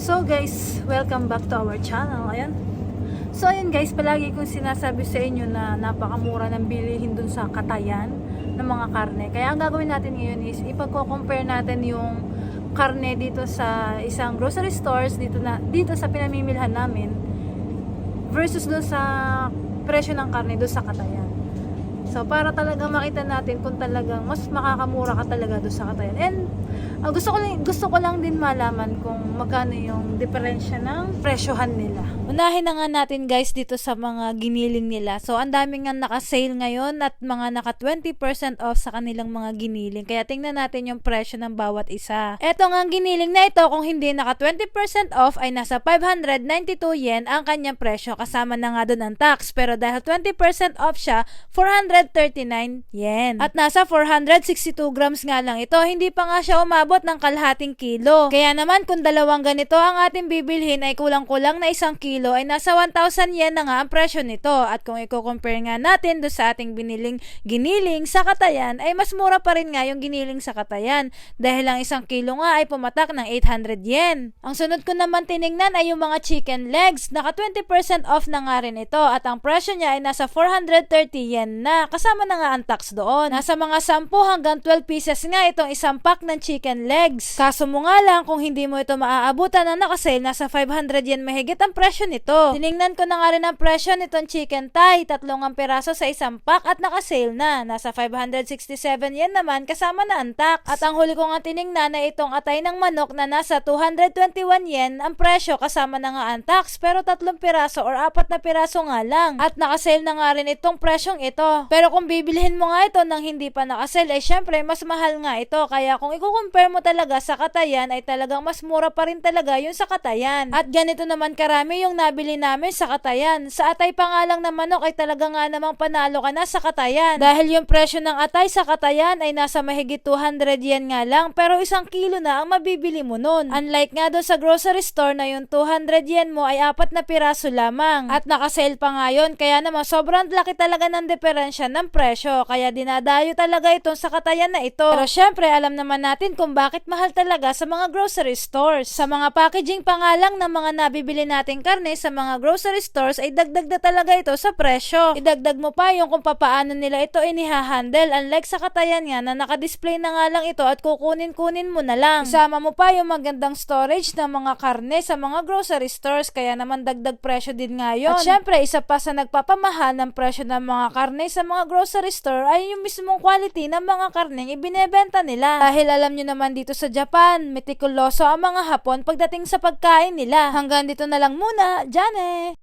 So guys, welcome back to our channel. Ayan. So ayun guys, palagi kong sinasabi sa inyo na napakamura ng bilihin dun sa katayan ng mga karne. Kaya ang gagawin natin ngayon is ipagko-compare natin yung karne dito sa isang grocery stores dito na dito sa pinamimilhan namin versus dun sa presyo ng karne dun sa katayan. So para talaga makita natin kung talagang mas makakamura ka talaga doon sa katayan. And ah, gusto ko lang gusto ko lang din malaman kung magkano yung diferensya ng presyohan nila. Unahin na nga natin guys dito sa mga giniling nila. So ang dami nga naka-sale ngayon at mga naka 20% off sa kanilang mga giniling. Kaya tingnan natin yung presyo ng bawat isa. Eto nga giniling na ito kung hindi naka 20% off ay nasa 592 yen ang kanyang presyo kasama na nga doon ang tax. Pero dahil 20% off siya, 439 yen. At nasa 462 grams nga lang ito. Hindi pa nga siya umabot ng kalahating kilo. Kaya naman kung dalawang ganito ang ating bibilhin ay kulang-kulang na isang kilo ay nasa 1,000 yen na nga ang presyo nito. At kung i-compare nga natin do sa ating biniling giniling sa katayan ay mas mura pa rin nga yung giniling sa katayan. Dahil ang isang kilo nga ay pumatak ng 800 yen. Ang sunod ko naman tiningnan ay yung mga chicken legs. Naka 20% off na nga rin ito at ang presyo niya ay nasa 430 yen na kasama na nga ang tax doon. Nasa mga 10 hanggang 12 pieces nga itong isang pack ng chicken legs. Kaso mo nga lang kung hindi mo ito maaabutan na nakasale nasa 500 yen mahigit ang presyo nito. Tiningnan ko na nga rin ang presyo nitong chicken thigh. Tatlong ang piraso sa isang pack at nakasale na. Nasa 567 yen naman kasama na ang tax. At ang huli ko nga tiningnan na itong atay ng manok na nasa 221 yen ang presyo kasama na nga ang tax. Pero tatlong piraso or apat na piraso nga lang. At nakasale na nga rin itong presyong ito. Pero kung bibilhin mo nga ito nang hindi pa nakasale, ay syempre mas mahal nga ito. Kaya kung i-compare mo talaga sa katayan, ay talagang mas mura pa rin talaga yung sa katayan. At ganito naman karami yung nabili namin sa katayan. Sa atay pa nga lang na manok ay talaga nga namang panalo ka na sa katayan. Dahil yung presyo ng atay sa katayan ay nasa mahigit 200 yen nga lang. Pero isang kilo na ang mabibili mo nun. Unlike nga doon sa grocery store na yung 200 yen mo ay apat na piraso lamang. At nakasale pa nga yun. Kaya naman sobrang laki talaga ng diferensya ng presyo. Kaya dinadayo talaga itong sa katayan na ito. Pero syempre alam naman natin kung bakit mahal talaga sa mga grocery stores. Sa mga packaging pa lang ng mga nabibili nating karne sa mga grocery stores ay dagdag na talaga ito sa presyo. Idagdag mo pa yung kung papaano nila ito inihahandle. Unlike sa katayan nga na nakadisplay na nga lang ito at kukunin-kunin mo na lang. Isama mo pa yung magandang storage ng mga karne sa mga grocery stores kaya naman dagdag presyo din nga yun. At syempre isa pa sa nagpapamahal ng presyo ng mga karne sa mga grocery store ay yung mismong quality ng mga karne ibinebenta nila. Dahil alam nyo naman dito sa Japan, metikuloso ang mga Hapon pagdating sa pagkain nila. Hanggang dito na lang muna, Jane!